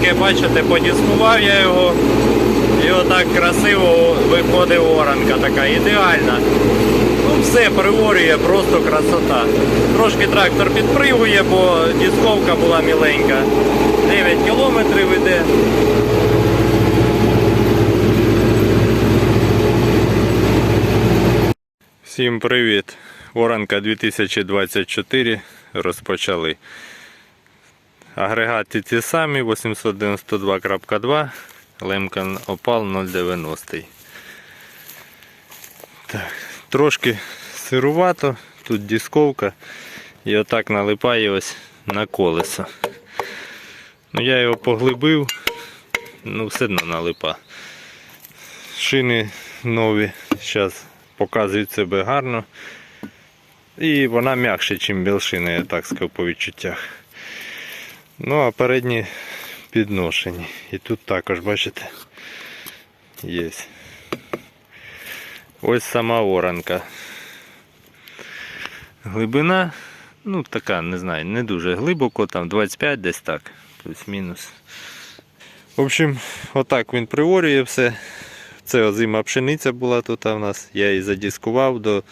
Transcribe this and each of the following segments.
таке, бачите, подіскував я його. І отак красиво виходить оранка така ідеальна. Ну все, приворює, просто красота. Трошки трактор підпригує, бо дисковка була міленька. 9 кілометрів іде. Всім привіт! Оранка 2024 розпочали. Агрегати ті самі 892.2, Лемкан Опал 090. Так, трошки сирувато, тут дисковка і отак налипає ось на колесо. Ну, я його поглибив, ну все одно налипа. Шини нові зараз показують себе гарно. І вона м'якше, ніж білшина, я так сказав по відчуттях. Ну, а передні підношені. І тут також, бачите, є. Ось сама оранка. Глибина, ну така, не знаю, не дуже глибоко, там 25 десь так, плюс-мінус. В общем, отак він приворює все. Це озима пшениця була тут у нас. Я її задіскував до.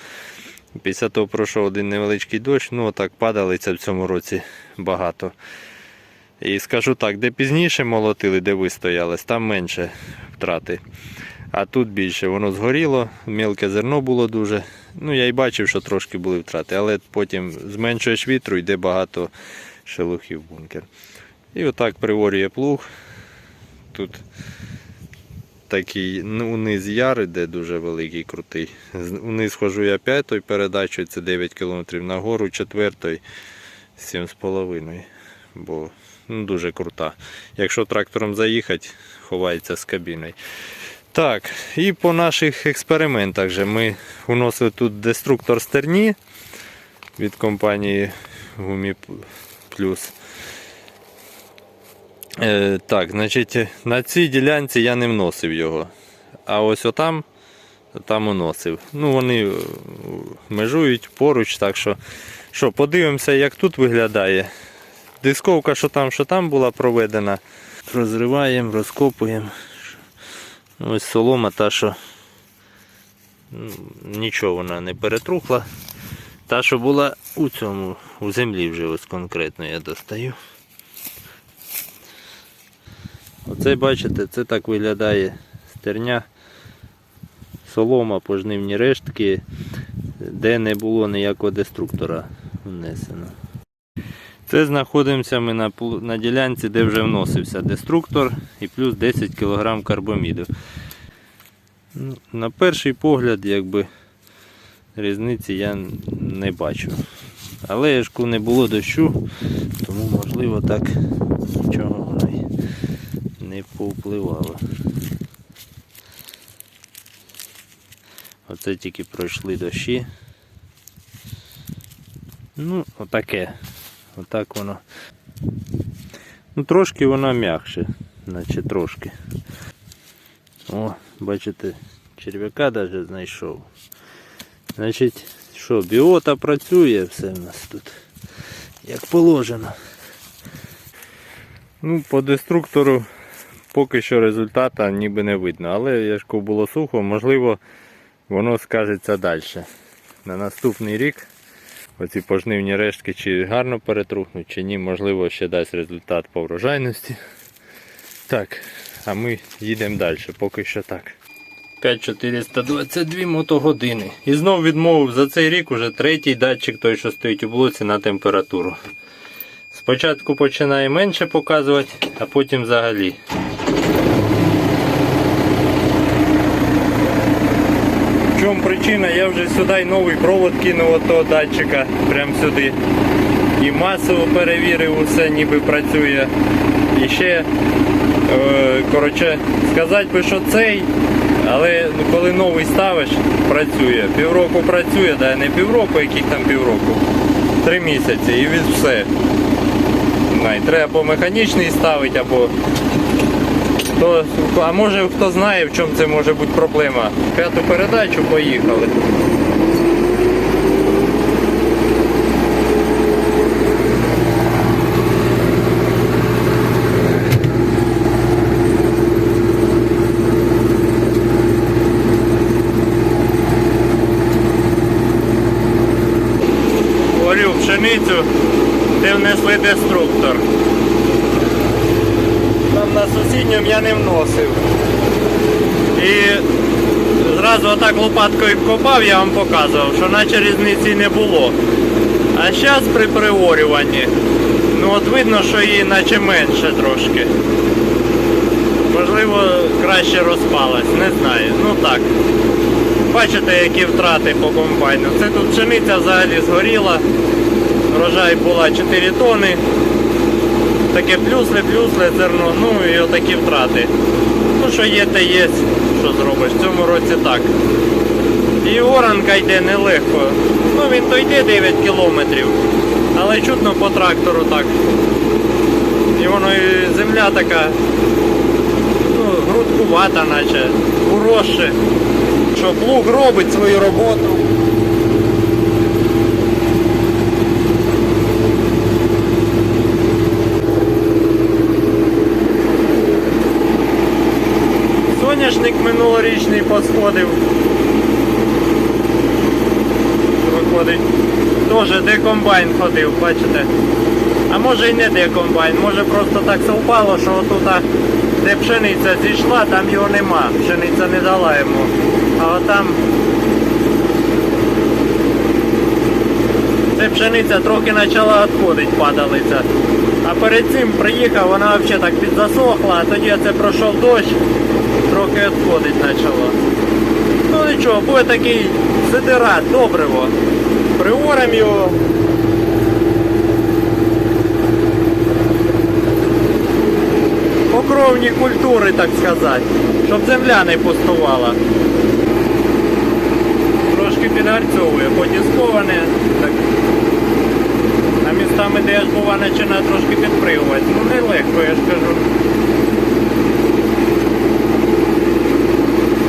Після того пройшов один невеличкий дощ, ну отак падалиця в цьому році багато. І скажу так, де пізніше молотили, де вистоялись, там менше втрати. А тут більше воно згоріло, мілке зерно було дуже. Ну я й бачив, що трошки були втрати, але потім зменшуєш вітру, йде багато шелухів в бункер. І отак приворює плуг. Тут такий ну, униз яр іде дуже великий, крутий. Униз хожу я п'ятою передачою, це 9 км нагору, четвертою 7,5 бо ну, дуже крута. Якщо трактором заїхати, ховається з кабіною. Так, і по наших експериментах же ми уносили тут деструктор стерні від компанії Гумі Плюс. Е, так, значить, на цій ділянці я не вносив його. А ось отам, там уносив. Ну, вони е, межують поруч, так що, що, подивимося, як тут виглядає. Дисковка, що там, що там була проведена. Розриваємо, розкопуємо. Ось солома та, що ну, нічого вона не перетрухла. Та, що була у цьому, у землі вже ось конкретно я достаю. Оце бачите, це так виглядає стерня, солома, пожнивні рештки, де не було ніякого деструктора внесено. Це знаходимося ми на, на ділянці, де вже вносився деструктор і плюс 10 кг карбаміду. Ну, на перший погляд, якби різниці я не бачу. Але ж коли не було дощу, тому можливо так нічого воно не повпливало. Оце тільки пройшли дощі. Ну, отаке. Отак воно. Ну, трошки воно м'якше, наче трошки. О, бачите, черв'яка навіть знайшов. Значить, що, біота працює все в нас тут. Як положено. Ну, по деструктору поки що результата ніби не видно, але як було сухо, можливо, воно скажеться далі. На наступний рік оці пожнивні рештки чи гарно перетрухнуть, чи ні, можливо, ще дасть результат по врожайності. Так, а ми їдемо далі, поки що так. 5422 мотогодини. І знов відмовив за цей рік уже третій датчик, той, що стоїть у блоці на температуру. Спочатку починає менше показувати, а потім взагалі. Чому причина? Я вже сюди новий провод кинув того датчика, прямо сюди. І масово перевірив, усе ніби працює. І ще, е, коротше, сказати би, що цей, але ну, коли новий ставиш, працює. Півроку працює, да не півроку, яких там півроку. Три місяці і від все. Треба або механічний ставити, або Хто, а може хто знає в чому це може бути проблема. П'яту передачу поїхали. Горю пшеницю, де внесли деструктор. На сусідньому я не вносив. І зразу отак лопаткою копав, я вам показував, що наче різниці не було. А зараз при приорюванні, ну от видно, що її наче менше трошки. Можливо, краще розпалась, не знаю. Ну так. Бачите, які втрати по комбайну. Це тут пшениця взагалі згоріла. Врожай була 4 тони. Таке плюсле-плюсле зерно, ну і отакі втрати. Ну що є, те є, що зробиш. В цьому році так. І оранка йде нелегко. Ну він то йде 9 кілометрів. Але чутно по трактору так. І воно і земля така, ну, грудкувата, наче, уросше. Що плуг робить свою роботу. Минулорічний посходив. Виходить. Теж де комбайн ходив, бачите? А може і не де комбайн, може просто так совпало, що отут, де пшениця зійшла, там його нема. Пшениця не дала йому. А отам Це пшениця трохи почала відходити, падалиця. А перед цим приїхав, вона взагалі так підзасохла, а тоді це пройшов дощ, трохи відходить почало. Ну нічого, буде такий сидират, добриво. Приорем його. Покровні культури, так сказати, щоб земля не пустувала. Трошки підгарцьовує, подісковане. Так. А містами, де я ж була, починає трошки підпригувати. Ну нелегко, я ж кажу.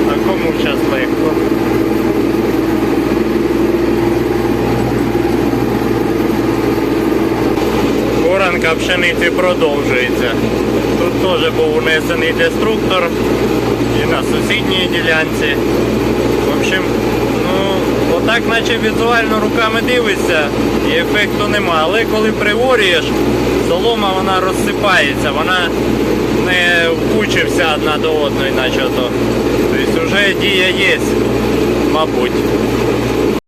А кому зараз легко? Оранка пшениці продовжується. Тут теж був унесений деструктор і на сусідній ділянці. В общем, ну, отак наче візуально руками дивишся і ефекту нема. Але коли приворюєш, солома вона розсипається, вона не вкучився одна до одної, наче. Тобто вже дія є, мабуть.